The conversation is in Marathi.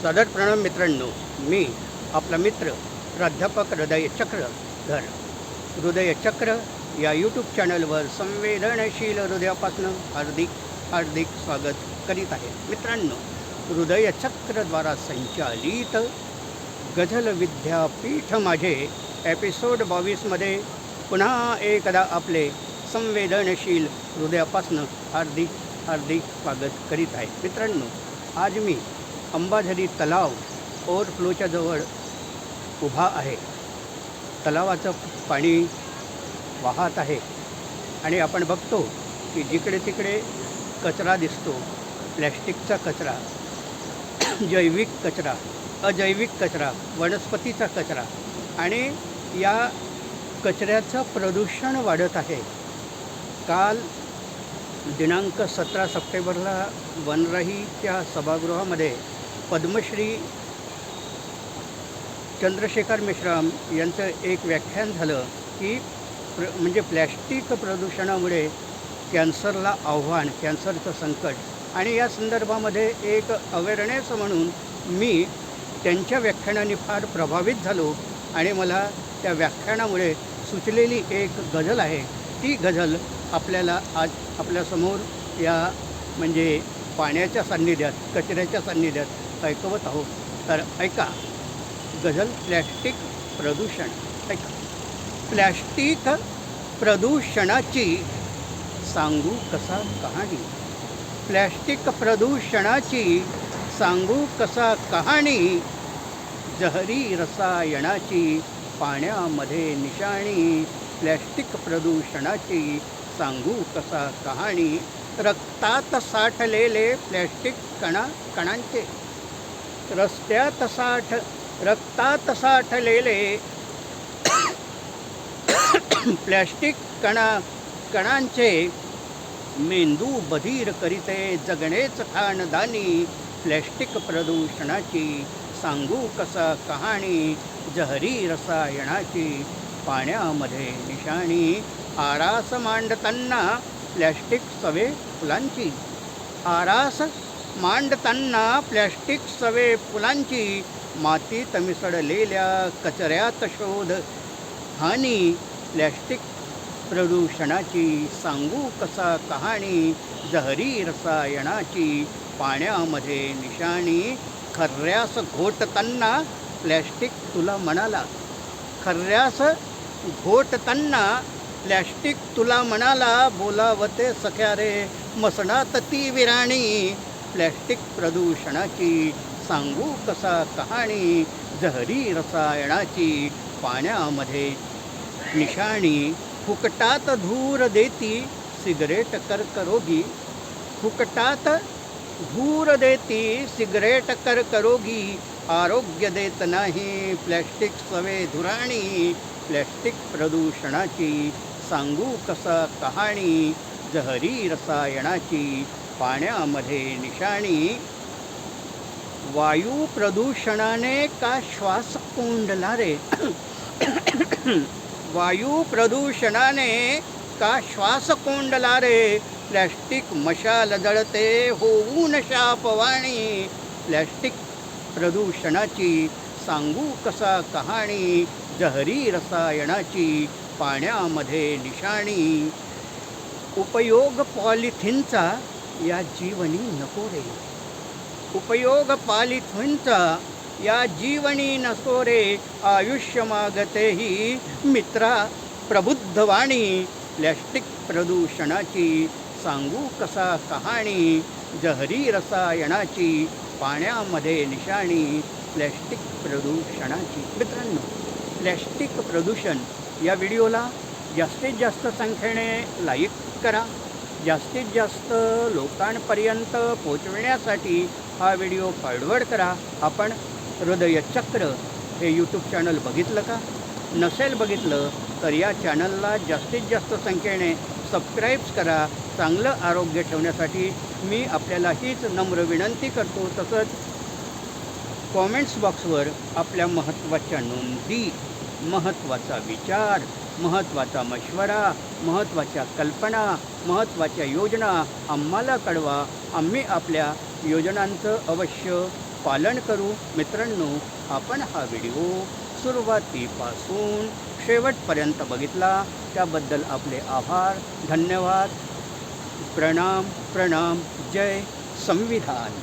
सदर प्रणाम मित्रांनो. मी आपला मित्र प्राध्यापक हृदयचक्र धर. हृदयचक्र या यूट्यूब चॅनलवर संवेदनशील हृदयापासून हार्दिक हार्दिक स्वागत करीत आहे. मित्रांनो हृदयचक्रद्वारा संचालित गझल विद्यापीठ माझे एपिसोड बावीसमध्ये पुन्हा एकदा आपले संवेदनशील हृदयापासून हार्दिक हार्दिक स्वागत करीत आहे. मित्रांनो आज मी अंबाझरी तलाव ओव्हरफ्लोच्या जवळ उभा आहे. तलावाचं पाणी वाहत आहे आणि आपण बघतो की जिकडे तिकडे कचरा दिसतो प्लॅस्टिकचा कचरा जैविक कचरा अजैविक कचरा वनस्पतीचा कचरा आणि या कचऱ्याचं प्रदूषण वाढत आहे. काल दिनांक सतरा सप्टेंबरला वनराईच्या सभागृहामध्ये पद्मश्री चंद्रशेखर मेश्राम यांचं एक व्याख्यान झालं की प्र म्हणजे प्लॅस्टिक प्रदूषणामुळे कॅन्सरला आव्हान कॅन्सरचं संकट. आणि या संदर्भामध्ये एक अवेअरनेस म्हणून मी त्यांच्या व्याख्यानाने फार प्रभावित झालो आणि मला त्या व्याख्यानामुळे सुचलेली एक गझल आहे. ती गझल आपल्याला आज आपल्यासमोर या म्हणजे पाण्याच्या सान्निध्यात कचऱ्याच्या सान्निध्यात ऐकवत आहोत तर ऐका. गझल प्लॅस्टिक प्रदूषण. ऐका. प्लॅस्टिक प्रदूषणाची सांगू कसा कहाणी? प्लॅस्टिक प्रदूषणाची सांगू कसा कहाणी? जहरी रसायनाची पाण्यामध्ये निशाणी. प्लॅस्टिक प्रदूषणाची सांगू कसा कहाणी? रक्तात साठलेले प्लॅस्टिक कणा कणांचे. रस्त्यात साठ रक्तात साठलेले प्लॅस्टिक कणा कणांचे मेंदू बधीर करीते जगणेच खानदानी प्लॅस्टिक प्रदूषणाची सांगू कसा कहाणी जहरी रसायनाची पाण्यामध्ये निशाणी. आरास मांडताना प्लॅस्टिक सवे फुलांची. आरास मांडताना प्लॅस्टिक सवे फुलांची मातीत मिसळलेल्या कचऱ्यात शोध. हानी प्लॅस्टिक प्रदूषणाची सांगू कसा कहाणी जहरी रसायनाची पाण्यामध्ये निशाणी. खर्यास घोटताना प्लॅस्टिक तुला म्हणाला. खर्यास घोटताना प्लॅस्टिक तुला म्हणाला बोलावते सख्या रे मसणात ती विराणी. प्लॅस्टिक प्रदूषणाची सांगू कसा कहाणी जहरी रसायनाची पाण्यामध्ये निशाणी फुकटात धूर देती सिगरेट कर्करोगी. फुकटात धूर देती सिगरेट कर्करोगी. आरोग्य देत नाही प्लॅस्टिक सवे धुराणी. प्लॅस्टिक प्रदूषणाची सांगू कसा कहाणी जहरी रसायनाची पाण्यामध्ये निशाणी. वायू प्रदूषणाने का श्वास कोंडला रे? वायू प्रदूषणाने का श्वास कोंडला रे? प्लॅस्टिक मशाल जळते होऊन शापवाणी प्लॅस्टिक प्रदूषणाची सांगू कसा कहाणी? जहरी रसायनाची पाण्यामध्ये निशाणी. उपयोग पॉलिथिनचा या जीवनी नको रे. उपयोग पॉलिथिनचा या जीवनी नको रे. आयुष्य मागतेही मित्रा प्रबुद्धवाणी प्लॅस्टिक प्रदूषणाची सांगू कसा कहाणी जहरी रसायनाची पाण्यामध्ये निशाणी प्लॅस्टिक प्रदूषणाची. मित्रांनो प्लॅस्टिक प्रदूषण या व्हिडिओला जास्तीत जास्त संख्येने लाईक करा. जास्तीत जास्त लोकांपर्यंत पोचविण्यासाठी हा व्हिडिओ फॉरवर्ड करा. आपण हृदयचक्र हे यूट्यूब चॅनल बघितलं का? नसेल बघितलं तर या चॅनलला जास्तीत जास्त संख्येने सबस्क्राईब्स करा. चांगलं आरोग्य ठेवण्यासाठी मी आपल्याला हीच नम्र विनंती करतो. तसंच कॉमेंट्स बॉक्सवर आपल्या महत्त्वाच्या नोंदी महत्त्वाचा विचार महत्त्वाचा मशवरा महत्त्वाच्या कल्पना महत्त्वाच्या योजना आम्हाला कळवा. आम्ही आपल्या योजनांचं अवश्य पालन करू. मित्रांनो आपण हा व्हिडिओ सुरुवातीपासून शेवटपर्यंत बघितला. त्याबद्दल आपले आभार धन्यवाद. प्रणाम प्रणाम. जय संविधान.